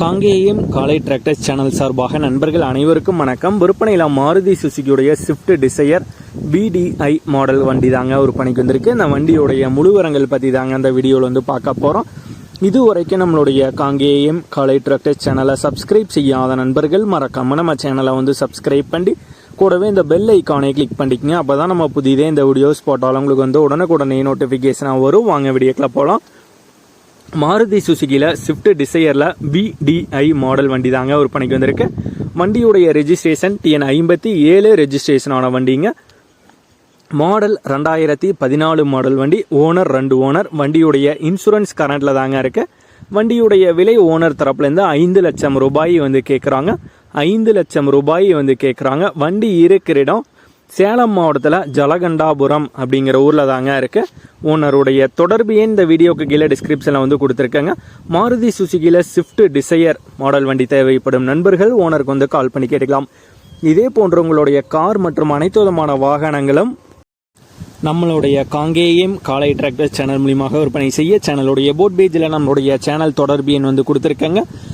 காங்கேயம் காலை tractors channel சார்பாக நண்பர்கள் அனைவருக்கும் வணக்கம். விற்பனையில் மாருதி சுசுகியுடைய ஸ்விஃப்ட் டிசையர் பிடிஐ மாடல் வண்டி தாங்க விற்பனைக்கு வந்திருக்கு. இந்த வண்டியுடைய முழுவரங்கள் பற்றி தாங்க அந்த வீடியோவில் வந்து பார்க்க போகிறோம் இது வரைக்கும் நம்மளுடைய காங்கேயம் காலை டிராக்டர்ஸ் சேனலை சப்ஸ்கிரைப் செய்யாத நண்பர்கள் மறக்காம நம்ம சேனலை வந்து சப்ஸ்கிரைப் பண்ணி கூடவே இந்த பெல் ஐக்கானை கிளிக் பண்ணிக்கங்க. அப்போ தான் நம்ம புதிதே இந்த வீடியோஸ் போட்டாலும் உங்களுக்கு வந்து உடனுக்குடனே நோட்டிஃபிகேஷனாக வரும். வாங்க வீடியோக்கில் போகலாம் மாருதி சுசுகியில் ஸ்விஃப்ட் டிசையரில் பிடிஐ மாடல் வண்டி தாங்க விற்பனைக்கு வந்திருக்கு. வண்டியுடைய ரெஜிஸ்ட்ரேஷன் டிஎன் ஐம்பத்தி ஏழு ரெஜிஸ்ட்ரேஷனான வண்டிங்க. மாடல் ரெண்டாயிரத்தி பதினாலு மாடல் வண்டி ஓனர் ரெண்டு ஓனர் வண்டியுடைய இன்சூரன்ஸ் கரண்ட்டில் தாங்க இருக்குது வண்டியுடைய விலை ஓனர் தரப்புலேருந்து ஐந்து லட்சம் ரூபாய் வந்து கேட்குறாங்க ஐந்து லட்சம் ரூபாய் வந்து கேட்குறாங்க வண்டி இருக்கிற இடம் சேலம் மாவட்டத்தில் ஜலகண்டாபுரம் அப்படிங்கிற ஊரில் தாங்க இருக்குது ஓனருடைய தொடர்பு எண் இந்த வீடியோக்கு கீழே டிஸ்கிரிப்ஷனில் வந்து கொடுத்துருக்கேங்க? மாருதி சுசுகியில் ஸ்விஃப்ட் டிசையர் மாடல் வண்டி தேவைப்படும் நண்பர்கள் ஓனருக்கு வந்து கால் பண்ணி கேட்டுக்கலாம். இதே போன்ற உங்களுடைய கார் மற்றும் அனைத்து விதமான வாகனங்களும் நம்மளுடைய காங்கேயம் காலை டிராக்டர் சேனல் மூலியமாக விற்பனை செய்ய சேனலுடைய போட் பேஜில் நம்மளுடைய சேனல் தொடர்பு எண் வந்து கொடுத்துருக்கேங்க.